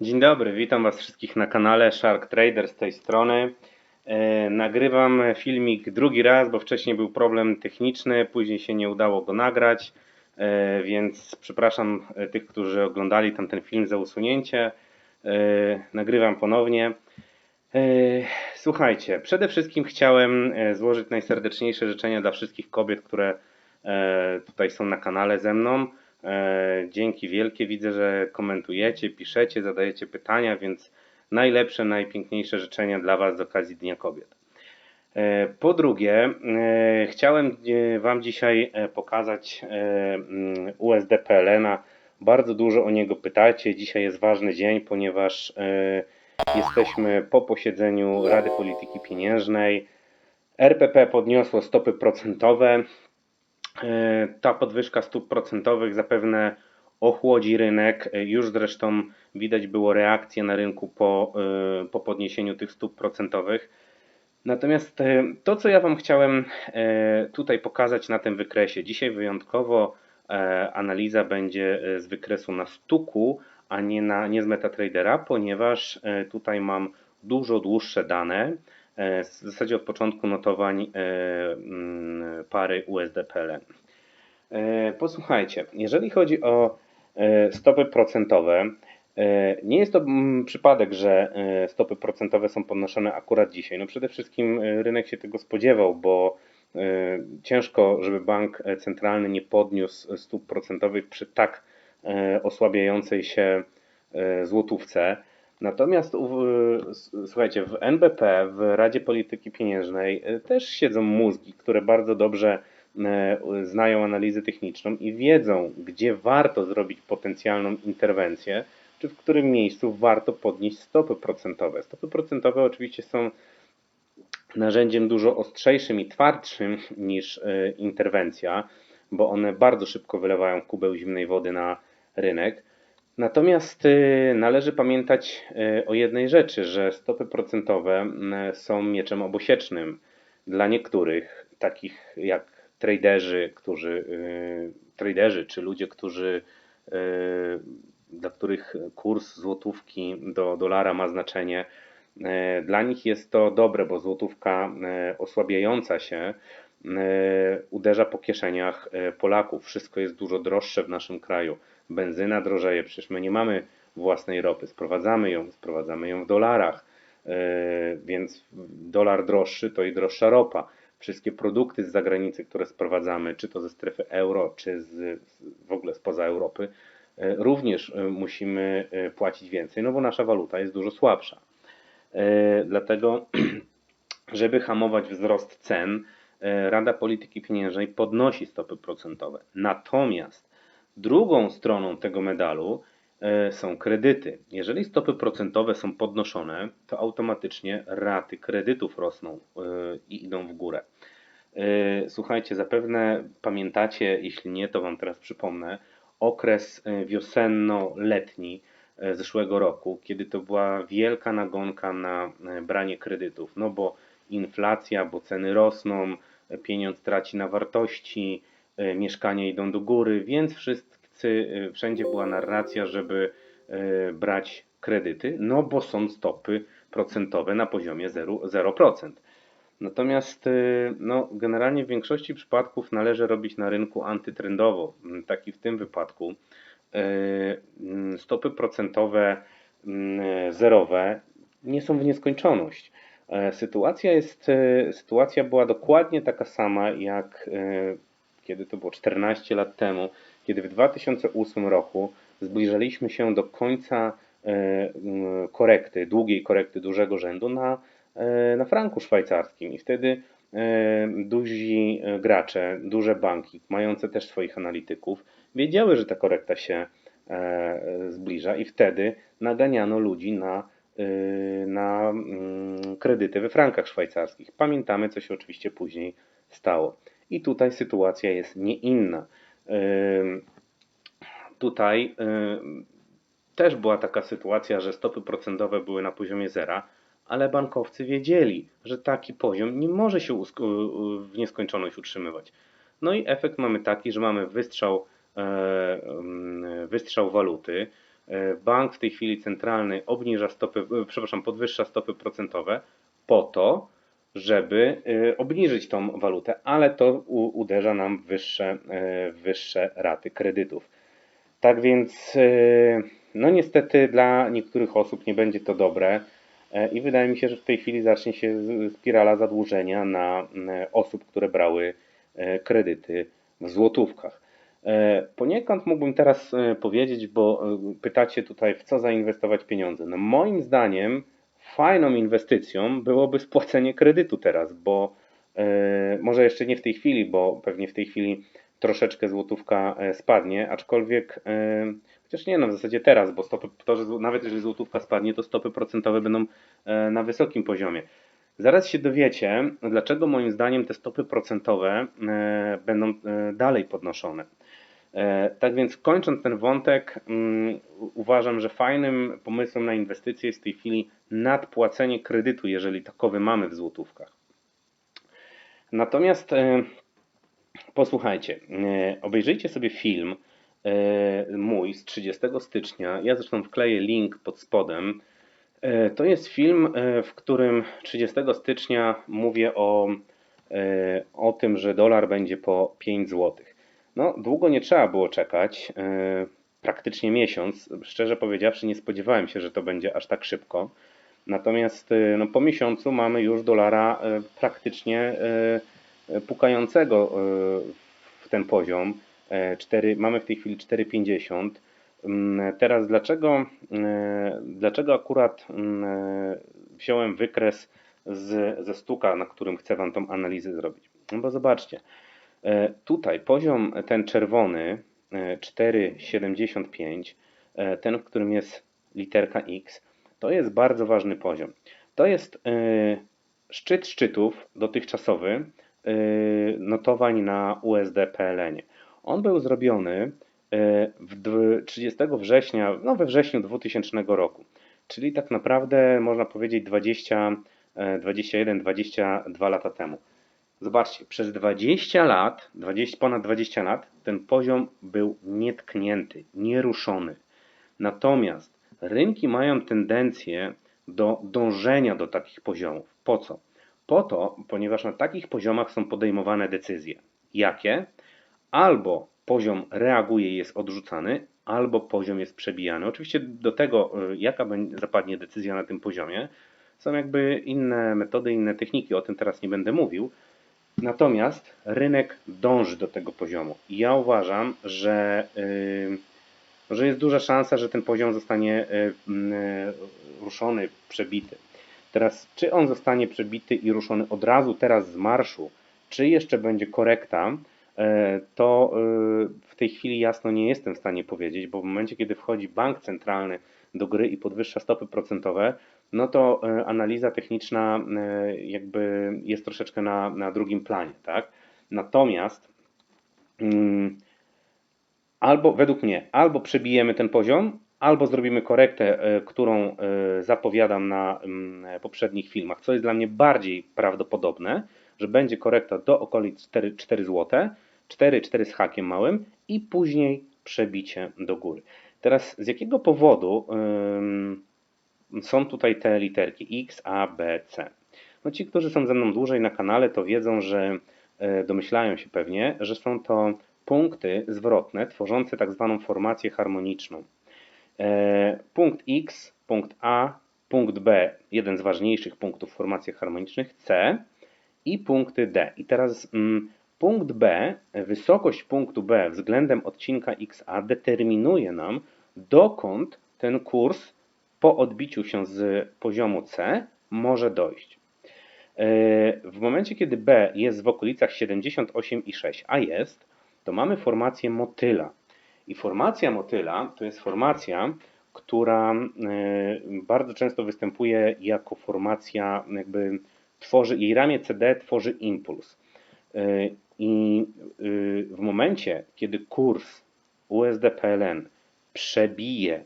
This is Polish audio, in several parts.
Dzień dobry, witam Was wszystkich na kanale Shark Trader z tej strony. E, nagrywam filmik drugi raz, bo wcześniej był problem techniczny, później się nie udało go nagrać, e, więc przepraszam e, tych, którzy oglądali tamten film za usunięcie. Nagrywam ponownie. Słuchajcie, przede wszystkim chciałem złożyć najserdeczniejsze życzenia dla wszystkich kobiet, które tutaj są na kanale ze mną. E, Dzięki wielkie, widzę, że komentujecie, piszecie, zadajecie pytania, więc najlepsze, najpiękniejsze życzenia dla Was z okazji Dnia Kobiet. E, Po drugie, e, chciałem Wam dzisiaj pokazać mm, USD PLN. Bardzo dużo o niego pytacie. Dzisiaj jest ważny dzień, ponieważ jesteśmy po posiedzeniu Rady Polityki Pieniężnej. RPP podniosło stopy procentowe. E, Ta podwyżka stóp procentowych zapewne ochłodzi rynek. E, Już zresztą widać było reakcję na rynku po, e, po podniesieniu tych stóp procentowych. Natomiast to, co ja Wam chciałem tutaj pokazać na tym wykresie, dzisiaj wyjątkowo analiza będzie z wykresu na stuku, a nie, na, nie z MetaTradera, ponieważ tutaj mam dużo dłuższe dane, w zasadzie od początku notowań e, mm, pary USD-PLN. E, Posłuchajcie, jeżeli chodzi o e, stopy procentowe, e, nie jest to mm, przypadek, że e, stopy procentowe są podnoszone akurat dzisiaj. No przede wszystkim e, rynek się tego spodziewał, bo e, ciężko, żeby bank e, centralny nie podniósł stóp procentowych przy tak e, osłabiającej się e, złotówce. Natomiast słuchajcie, w NBP, w Radzie Polityki Pieniężnej e, też siedzą mózgi, które bardzo dobrze e, znają analizę techniczną i wiedzą, gdzie warto zrobić potencjalną interwencję, czy w którym miejscu warto podnieść stopy procentowe. Stopy procentowe oczywiście są narzędziem dużo ostrzejszym i twardszym niż e, interwencja, bo one bardzo szybko wylewają kubeł zimnej wody na rynek. Natomiast e, należy pamiętać e, o jednej rzeczy, że stopy procentowe m, są mieczem obosiecznym dla niektórych, takich jak traderzy, którzy, traderzy czy ludzie, którzy, dla których kurs złotówki do dolara ma znaczenie. Dla nich jest to dobre, bo złotówka osłabiająca się uderza po kieszeniach Polaków. Wszystko jest dużo droższe w naszym kraju. Benzyna drożeje, przecież my nie mamy własnej ropy, sprowadzamy ją, sprowadzamy ją w dolarach, e, więc dolar droższy to i droższa ropa. Wszystkie produkty z zagranicy, które sprowadzamy, czy to ze strefy euro, czy z, w ogóle spoza Europy, e, również e, musimy płacić więcej, no bo nasza waluta jest dużo słabsza. Dlatego, żeby hamować wzrost cen, Rada Polityki Pieniężnej podnosi stopy procentowe. Natomiast drugą stroną tego medalu e, są kredyty. Jeżeli stopy procentowe są podnoszone, to automatycznie raty kredytów rosną e, i idą w górę. E, Słuchajcie, zapewne pamiętacie, jeśli nie, to Wam teraz przypomnę, okres wiosenno-letni zeszłego roku, kiedy to była wielka nagonka na branie kredytów, no bo inflacja, bo ceny rosną, pieniądz traci na wartości, mieszkania idą do góry, więc wszyscy, e, wszędzie była narracja, żeby e, brać kredyty, no bo są stopy procentowe na poziomie 0%. 0%. Natomiast no, generalnie w większości przypadków należy robić na rynku antytrendowo. Mm, Tak i w tym wypadku. Mm, Stopy procentowe mm, zerowe nie są w nieskończoność. E, Sytuacja jest, e, sytuacja była dokładnie taka sama jak e, kiedy to było 14 lat temu, kiedy w 2008 roku zbliżaliśmy się do końca e, korekty, długiej korekty dużego rzędu na e, na franku szwajcarskim i wtedy e, duzi gracze, duże banki, mające też swoich analityków, wiedziały, że ta korekta się zbliża i wtedy naganiano ludzi na, na kredyty we frankach szwajcarskich. Pamiętamy, co się oczywiście później stało. I tutaj sytuacja jest nie inna. Tutaj też była taka sytuacja, że stopy procentowe były na poziomie zera, ale bankowcy wiedzieli, że taki poziom nie może się w nieskończoność utrzymywać. No i efekt mamy taki, że mamy wystrzał, e, wystrzał waluty, e, bank w tej chwili centralny obniża stopy, e, przepraszam, podwyższa stopy procentowe po to, żeby e, obniżyć tą walutę, ale to uderza nam w wyższe, w wyższe raty kredytów. Tak więc, e, no niestety dla niektórych osób nie będzie to dobre i wydaje mi się, że w tej chwili zacznie się spirala zadłużenia na osób, które brały kredyty w złotówkach. Poniekąd mógłbym teraz powiedzieć, bo pytacie tutaj, w co zainwestować pieniądze. No moim zdaniem fajną inwestycją byłoby spłacenie kredytu teraz, bo e, może jeszcze nie w tej chwili, bo pewnie w tej chwili troszeczkę złotówka e, spadnie, aczkolwiek e, chociaż nie no, w zasadzie teraz, bo stopy, to, że nawet jeżeli złotówka spadnie, to stopy procentowe będą na wysokim poziomie. Zaraz się dowiecie, dlaczego moim zdaniem te stopy procentowe będą dalej podnoszone. E, Tak więc kończąc ten wątek, mm, uważam, że fajnym pomysłem na inwestycje jest w tej chwili nadpłacenie kredytu, jeżeli takowy mamy w złotówkach. Natomiast e, posłuchajcie, e, obejrzyjcie sobie film mój z 30 stycznia. Ja zresztą wkleję link pod spodem. To jest film, w którym 30 stycznia mówię o, o tym, że dolar będzie po 5 zł. No, długo nie trzeba było czekać, e, praktycznie miesiąc. Szczerze powiedziawszy, nie spodziewałem się, że to będzie aż tak szybko. Natomiast e, no, po miesiącu mamy już dolara e, praktycznie pukającego w ten poziom. E, 4, mamy w tej chwili 4,50. Mm, Teraz dlaczego, dlaczego akurat mm, wziąłem wykres z, ze stuka, na którym chcę Wam tą analizę zrobić? No bo zobaczcie, tutaj poziom ten czerwony e, 4,75, e, ten, w którym jest literka X, to jest bardzo ważny poziom. To jest e, szczyt szczytów dotychczasowy e, notowań na USD PLN. On był zrobiony e, w dw- 30 września, no we wrześniu 2000 roku, czyli tak naprawdę można powiedzieć 20, e, 21, 22 lata temu. Zobaczcie, przez 20 lat, 20, ponad 20 lat, ten poziom był nietknięty, nieruszony. Natomiast rynki mają tendencję do dążenia do takich poziomów. Po co? Po to, ponieważ na takich poziomach są podejmowane decyzje. Jakie? Albo poziom reaguje i jest odrzucany, albo poziom jest przebijany. Oczywiście do tego, y, jaka zapadnie decyzja na tym poziomie, są jakby inne metody, inne techniki, o tym teraz nie będę mówił. Natomiast rynek dąży do tego poziomu. I ja uważam, że, yy, że jest duża szansa, że ten poziom zostanie yy, yy, ruszony, przebity. Teraz, czy on zostanie przebity i ruszony od razu teraz z marszu, czy jeszcze będzie korekta, to w tej chwili jasno nie jestem w stanie powiedzieć, bo w momencie, kiedy wchodzi bank centralny do gry i podwyższa stopy procentowe, no to e, analiza techniczna e, jakby jest troszeczkę na, na drugim planie, tak? Natomiast mm, albo według mnie, albo przebijemy ten poziom, albo zrobimy korektę, e, którą zapowiadam na mm, poprzednich filmach, co jest dla mnie bardziej prawdopodobne, że będzie korekta do okolic 4, 4 zł, 4, 4 z hakiem małym i później przebicie do góry. Teraz z jakiego powodu są tutaj te literki X, A, B, C. No ci, którzy są ze mną dłużej na kanale, to wiedzą, że e, domyślają się pewnie, że są to punkty zwrotne tworzące tak zwaną formację harmoniczną. E, Punkt X, punkt A, punkt B, jeden z ważniejszych punktów formacji harmonicznych, C i punkty D. I teraz mm, punkt B, wysokość punktu B względem odcinka XA determinuje nam, dokąd ten kurs po odbiciu się z poziomu C może dojść. E, W momencie, kiedy B jest w okolicach 78,6, a jest, to mamy formację motyla. I formacja motyla to jest formacja, która e, bardzo często występuje jako formacja, jakby tworzy, jej ramię CD tworzy impuls. E, I w momencie, kiedy kurs USD-PLN przebije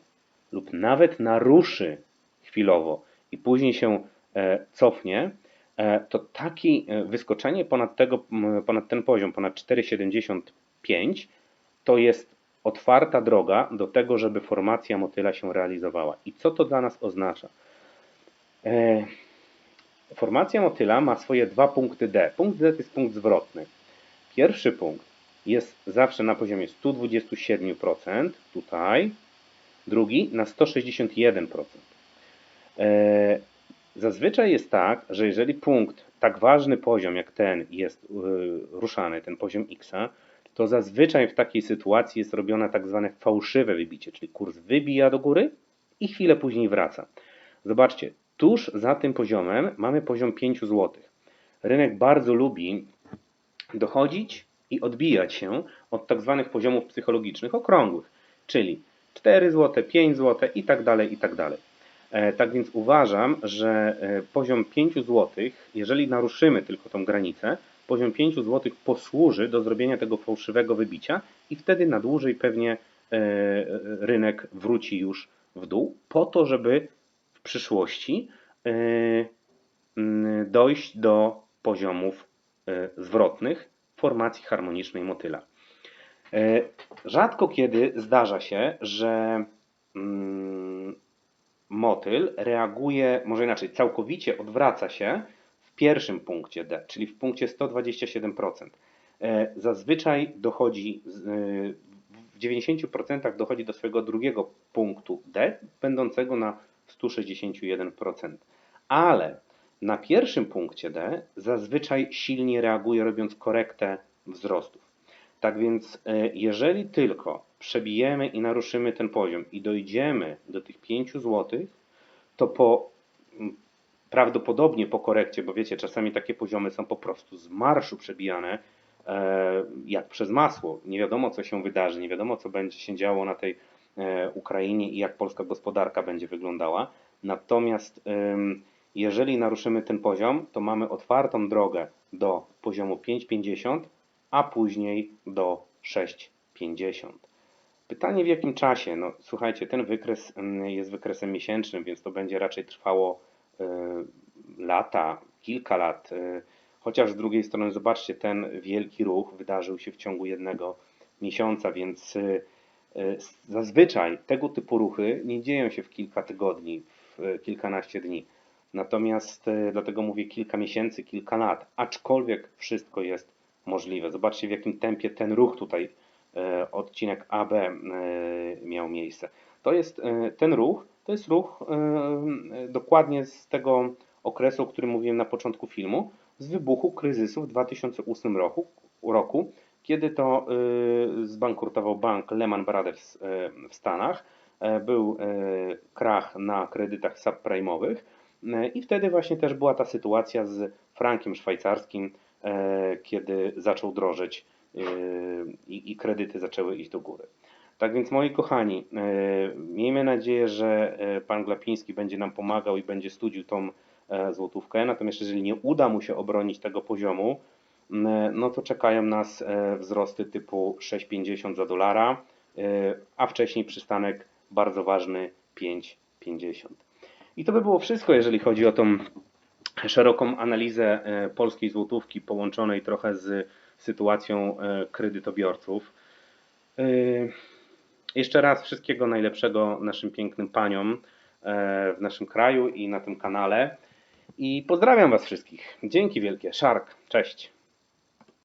lub nawet naruszy chwilowo i później się e, cofnie, e, to taki e, wyskoczenie ponad, tego, ponad ten poziom, ponad 4,75, to jest otwarta droga do tego, żeby formacja motyla się realizowała. I co to dla nas oznacza? Formacja motyla ma swoje dwa punkty D. Punkt D to jest punkt zwrotny. Pierwszy punkt jest zawsze na poziomie 127%, tutaj, drugi na 161%. E, Zazwyczaj jest tak, że jeżeli punkt, tak ważny poziom jak ten jest y, ruszany, ten poziom X, to zazwyczaj w takiej sytuacji jest robione tak zwane fałszywe wybicie, czyli kurs wybija do góry i chwilę później wraca. Zobaczcie, tuż za tym poziomem mamy poziom 5 zł. Rynek bardzo lubi dochodzić i odbijać się od tak zwanych poziomów psychologicznych okrągłych, czyli 4 zł, 5 zł i tak dalej, i tak dalej. E, Tak więc uważam, że e, poziom 5 zł, jeżeli naruszymy tylko tą granicę, poziom 5 zł posłuży do zrobienia tego fałszywego wybicia i wtedy na dłużej pewnie e, rynek wróci już w dół, po to, żeby w przyszłości dojść do poziomów zwrotnych formacji harmonicznej motyla. E, Rzadko kiedy zdarza się, że mm, motyl reaguje, może inaczej, całkowicie odwraca się w pierwszym punkcie D, czyli w punkcie 127%. E, Zazwyczaj dochodzi, e, w 90% dochodzi do swojego drugiego punktu D, będącego na 161%. Ale na pierwszym punkcie D zazwyczaj silnie reaguje, robiąc korektę wzrostów. Tak więc, e, jeżeli tylko przebijemy i naruszymy ten poziom i dojdziemy do tych 5 zł, to po prawdopodobnie po korekcie, bo wiecie, czasami takie poziomy są po prostu z marszu przebijane e, jak przez masło. Nie wiadomo, co się wydarzy, nie wiadomo, co będzie się działo na tej e, Ukrainie i jak polska gospodarka będzie wyglądała. Natomiast jeżeli naruszymy ten poziom, to mamy otwartą drogę do poziomu 5,50, a później do 6,50. Pytanie w jakim czasie? No słuchajcie, ten wykres mm, jest wykresem miesięcznym, więc to będzie raczej trwało y, lata, kilka lat. y, Chociaż z drugiej strony zobaczcie, ten wielki ruch wydarzył się w ciągu jednego miesiąca, więc y, zazwyczaj tego typu ruchy nie dzieją się w kilka tygodni, w kilkanaście dni. Natomiast dlatego mówię kilka miesięcy, kilka lat, aczkolwiek wszystko jest możliwe. Zobaczcie w jakim tempie ten ruch tutaj, e, odcinek AB e, miał miejsce. To jest e, ten ruch, to jest ruch dokładnie z tego okresu, o którym mówiłem na początku filmu, z wybuchu kryzysu w 2008 roku, roku kiedy to zbankrutował bank Lehman Brothers w Stanach. Był krach na kredytach subprime'owych i wtedy właśnie też była ta sytuacja z frankiem szwajcarskim, kiedy zaczął drożeć e, i, i kredyty zaczęły iść do góry. Tak więc moi kochani, e, miejmy nadzieję, że e, pan Glapiński będzie nam pomagał i będzie studził tą e, złotówkę. Natomiast jeżeli nie uda mu się obronić tego poziomu, no to czekają nas e, wzrosty typu 6,50 za dolara, e, a wcześniej przystanek bardzo ważny 5,50. I to by było wszystko, jeżeli chodzi o tą szeroką analizę e, polskiej złotówki połączonej trochę z sytuacją e, kredytobiorców. E, Jeszcze raz wszystkiego najlepszego naszym pięknym paniom w naszym kraju i na tym kanale. I pozdrawiam Was wszystkich. Dzięki wielkie. Szark. Cześć.